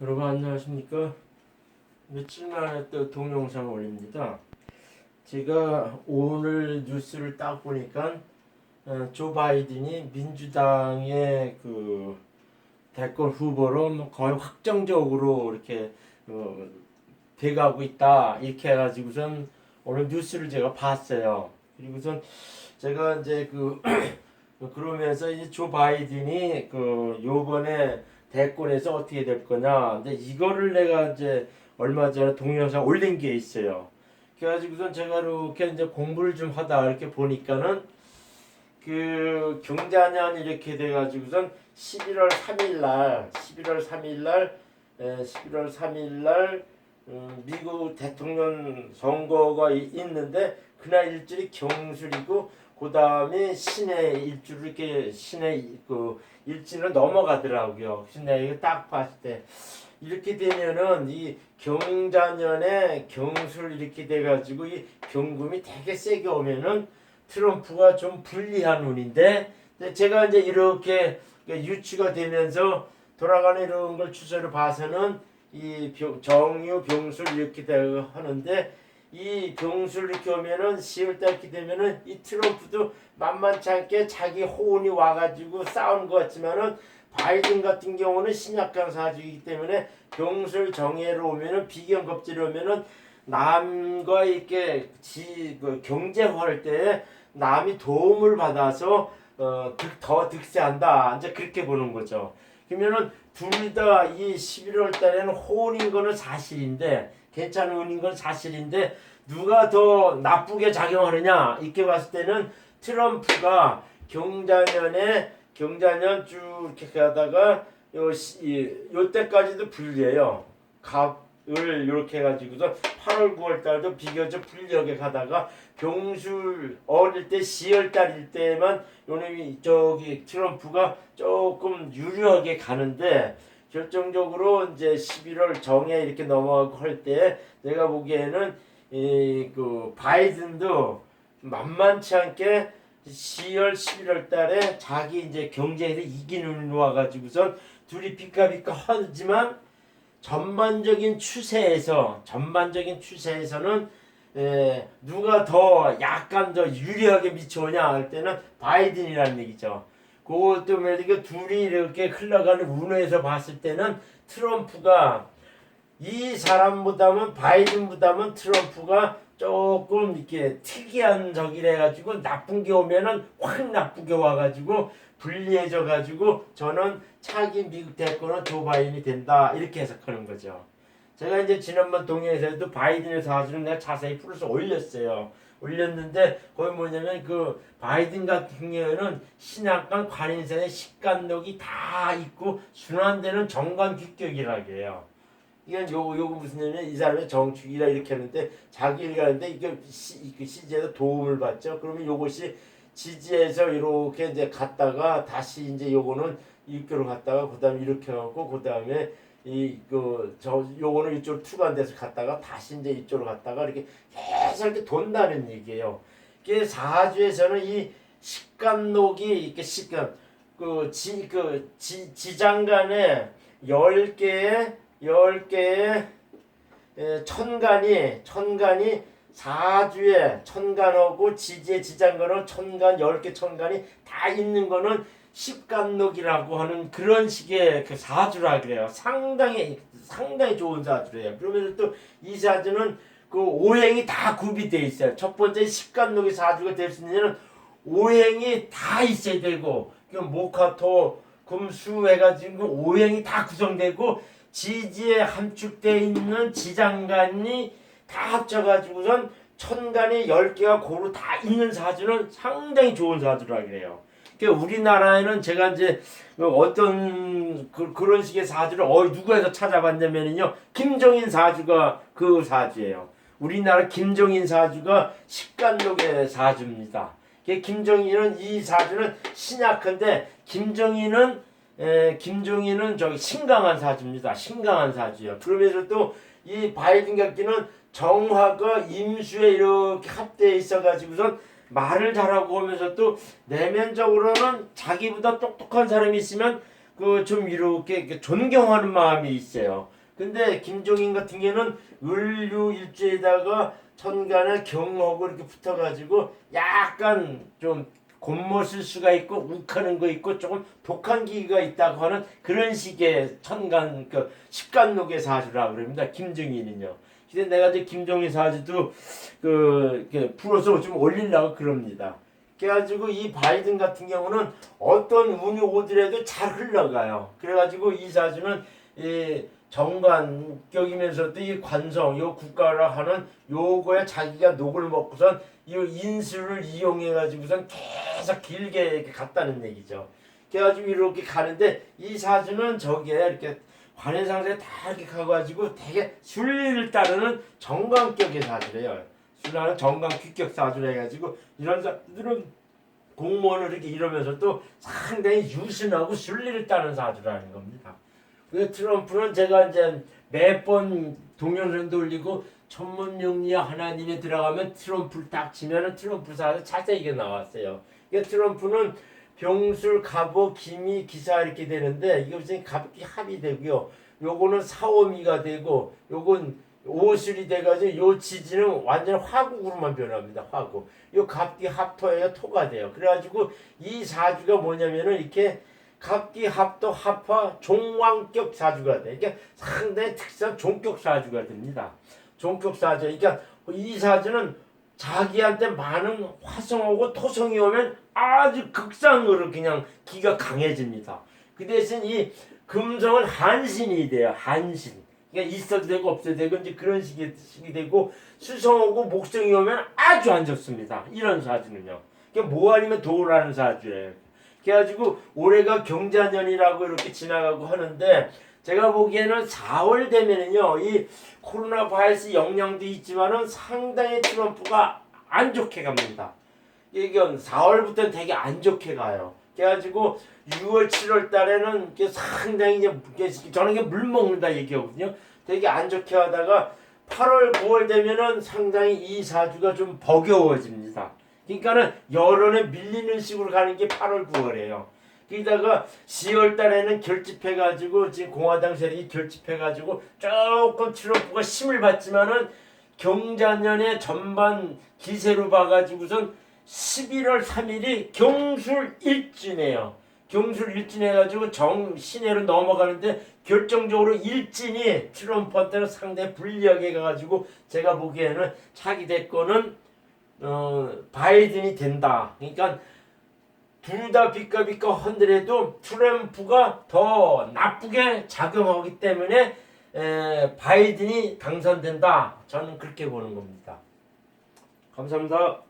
여러분 안녕하십니까? 며칠 만에 또 동영상을 올립니다. 제가 오늘 뉴스를 딱 보니까 어, 조 바이든이 민주당의 그 대권 후보로 뭐 거의 확정적으로 이렇게 어, 돼가고 있다 이렇게 해가지고선 오늘 뉴스를 제가 봤어요. 그리고선 제가 이제 그 그러면서 이제 조 바이든이 그 요번에 대권에서 어떻게 될 거냐. 근데 이거를 내가 이제 얼마 전에 동영상 올린 게 있어요. 그래가지고선 제가 이렇게 이제 공부를 좀 하다 이렇게 보니까는 그 경자년 이렇게 돼가지고선 11월 3일 날, 11월 3일 날, 에, 11월 3일 날 음, 미국 대통령 선거가 이- 있는데 그날 일주일이 경술이고 그 다음에 신의 일주를 이렇게 신의 그 일진을 넘어가더라고요. 내가 이거 딱 봤을 때 이렇게 되면은 이 경자년에 경술 이렇게 돼가지고 이 경금이 되게 세게 오면은 트럼프가 좀 불리한 운인데 근데 제가 이제 이렇게 유추가 되면서 돌아가는 이런 걸 추세를 봐서는 이 병- 정유 병술 이렇게 하는데 이 병술 이렇게 오면은 10월달 이렇게 되면은 이 트럼프도 만만치 않게 자기 호운이 와가지고 싸우는 것 같지만은 바이든 같은 경우는 신약한 사주이기 때문에 병술 정예로 오면은 비경 겁질로 오면은 남과 이렇게 지, 그 경제할 때 남이 도움을 받아서 어, 득, 더 득세한다. 이제 그렇게 보는 거죠. 그러면은 둘 다 이 11월 달에는 호운인 거는 사실인데 괜찮은 건 사실인데 누가 더 나쁘게 작용하느냐 이렇게 봤을 때는 트럼프가 경자년에 경자년 쭉 이렇게 가다가 요, 시, 이- 요 때까지도 불리해요. 갑을 이렇게 해가지고서 8월 9월 달도 비교적 불리하게 가다가 병술 어릴 때 10월 달일 때만 요놈이 저기 트럼프가 조금 유리하게 가는데 결정적으로 이제 11월 정에 이렇게 넘어가고 할 때 내가 보기에는 이 그 바이든도 만만치 않게 10월 11월 달에 자기 이제 경제에서 이기는 와 가지고선 둘이 비까비까 하지만 전반적인 추세에서 전반적인 추세에서는 에, 누가 더 약간 더 유리하게 미쳐오냐 할 때는 바이든이라는 얘기죠. 그것도 말이고 둘이 이렇게 흘러가는 운에서 봤을 때는 트럼프가 이 사람보다는 바이든보다는 트럼프가 조금 이렇게 특이한 적이래 가지고 나쁜 게 오면은 확 나쁘게 와가지고 불리해져 가지고 저는 차기 미국 대권은 조 바이든이 된다 이렇게 해석하는 거죠. 제가 이제 지난번 동영상에도 바이든의 사주를 내가 자세히 풀어서 올렸어요. 올렸는데 거기 뭐냐면 그 바이든 같은 경우에는 신약관 관인선의 식간록이 다 있고 순환되는 정관 규격이라고 해요. 이건 요거 요거 무슨 얘기냐면 이 사람의 정축이라 이렇게 하는데 자기 일 가는데 이게 시, 그 시지에서 도움을 받죠. 그러면 요것이 지지에서 이렇게 이제 갔다가 다시 이제 요거는 이쪽으로 갔다가 그다음에 이렇게 하고 그다음에 이그저 요거는 이쪽으로 투관돼서 갔다가 다시 이제 이쪽으로 갔다가 이렇게 이렇게 돈다는 얘기예요. 이게 사주에서는 이 식간록이 이렇게 식간 그지그 지, 지장간에 열 개의 열 개의 에, 천간이 천간이 사주에 천간하고 지지에 지장간하고 천간 열 개 천간이 다 있는 거는 십간록이라고 하는 그런 식의 그 사주라 그래요. 상당히 상당히 좋은 사주래요. 그러면서 또 이 사주는 그 오행이 다 구비돼 있어요. 첫 번째 십간록이 사주가 될 수 있는 오행이 다 있어야 되고 그 목화토 금수 해가지고 오행이 다 구성되고 지지에 함축되어 있는 지장간이 다 합쳐가지고선 천간이 10개가 고루 다 있는 사주는 상당히 좋은 사주라 그래요. 그러니까 우리나라에는 제가 이제 그 어떤 그, 그런 식의 사주를 어 누구에서 찾아봤냐면요 김정인 사주가 그 사주예요. 우리나라 김정인 사주가 식간록의 사주입니다. 그 김정인은 이 사주는 신약한데 김정인은 에, 김정인은 저기 신강한 사주입니다. 신강한 사주요. 그러면서 또 이 바이든 같기는 정화가 임수에 이렇게 합되어 있어가지고선 말을 잘하고 하면서 또 내면적으로는 자기보다 똑똑한 사람이 있으면 그 좀 이렇게 존경하는 마음이 있어요. 근데 김종인 같은 경우는 을류 일주에다가 천간에 경하고 이렇게 붙어가지고 약간 좀 곤모실 수가 있고 욱하는 거 있고 조금 독한 기가 있다고 하는 그런 식의 천간 그 식간록의 사주라 그럽니다. 김정인은요. 근데 내가 이제 김정인 사주도 그 이렇게 풀어서 좀 올리려고 그럽니다. 그래가지고 이 바이든 같은 경우는 어떤 운이 오더라도 잘 흘러가요. 그래가지고 이 사주는 이 정관격이면서도 이 관성, 요 국가라 하는 요거에 자기가 녹을 먹고선 이 인수를 이용해 가지고선 계속 길게 이렇게 갔다는 얘기죠. 그래가지고 이렇게 가는데 이 사주는 저기에 이렇게 관해상사에 다 이렇게 가가지고 되게 순리를 따르는 정관격의 사주래요. 순하는 정관 규격 사주라 해가지고 이런 사람들은 공무원을 이렇게 이러면서 또 상당히 유순하고 순리를 따르는 사주라는 겁니다. 그 트럼프는 제가 이제 매번 동영상도 올리고 천문용리와 하나님에 들어가면 트럼프를 딱 치면은 트럼프 사주 자세하게 나왔어요. 이 트럼프는 병술, 갑오, 기미, 기사 이렇게 되는데 이것이 갑기 합이 되고요. 요거는 사오미가 되고 요건 오술이 돼가지고 요 지지는 완전 화국으로만 변합니다. 화국. 요 갑기 합토예요. 토가 돼요. 그래가지고 이 사주가 뭐냐면은 이렇게 갑기 합도 합화 종왕격 사주가 돼. 이게 상당히 특수한 종격 사주가 됩니다. 종격 사주. 그러니까 이 사주는 자기한테 많은 화성하고 토성이 오면 아주 극상으로 그냥 기가 강해집니다. 그 대신 이 금성은 한신이 돼요. 한신. 그러니까 있어도 되고 없어도 되고 이제 그런 식이, 식이 되고 수성하고 목성이 오면 아주 안 좋습니다. 이런 사주는요. 그러니까 뭐 아니면 도라는 사주예요. 그래가지고 올해가 경자년이라고 이렇게 지나가고 하는데 제가 보기에는 4월 되면은요 이 코로나 바이러스 영향도 있지만은 상당히 트럼프가 안 좋게 갑니다. 이건 4월부터는 되게 안 좋게 가요. 그래가지고 6월, 7월 달에는 이게 상당히 이제 이게 저는 이게 물 먹는다 얘기하거든요. 되게 안 좋게 하다가 8월, 9월 되면은 상당히 이 사주가 좀 버겨워집니다. 그러니까는 여론에 밀리는 식으로 가는 게 8월, 9월이에요. 그러다가 10월 달에는 결집해 가지고 지금 공화당 세력이 결집해 가지고 조금 트럼프가 힘을 받지만은 경자년의 전반 기세로 봐가지고선 11월 3일이 경술 일진이에요. 경술 일진해가지고 정 신해로 넘어가는데 결정적으로 일진이 트럼프한테는 상당히 불리하게 가가지고 제가 보기에는 차기 대권은 어, 바이든이 된다. 그러니까 둘 다 비까 비까 헌들해도 트럼프가 더 나쁘게 작용하기 때문에 에, 바이든이 당선된다. 저는 그렇게 보는 겁니다. 감사합니다.